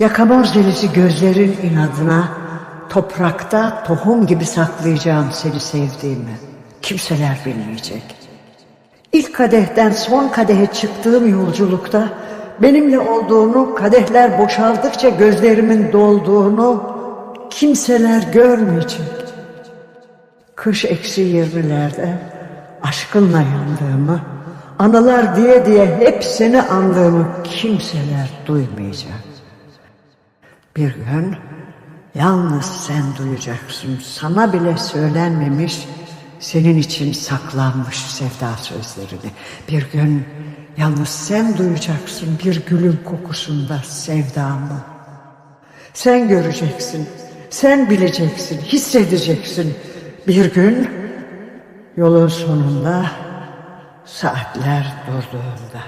Yakamoz delisi gözlerin inadına toprakta tohum gibi saklayacağım seni sevdiğimi. Kimseler bilmeyecek. İlk kadehten son kadehe çıktığım yolculukta benimle olduğunu, kadehler boşaldıkça gözlerimin dolduğunu kimseler görmeyecek. Kış eksi yirmilerde aşkınla yandığımı, anılar diye diye hep seni andığımı kimseler duymayacak. Bir gün yalnız sen duyacaksın. Sana bile söylenmemiş, senin için saklanmış sevda sözlerini. Bir gün yalnız sen duyacaksın bir gülün kokusunda sevdamı. Sen göreceksin, sen bileceksin, hissedeceksin. Bir gün yolun sonunda saatler durduğunda.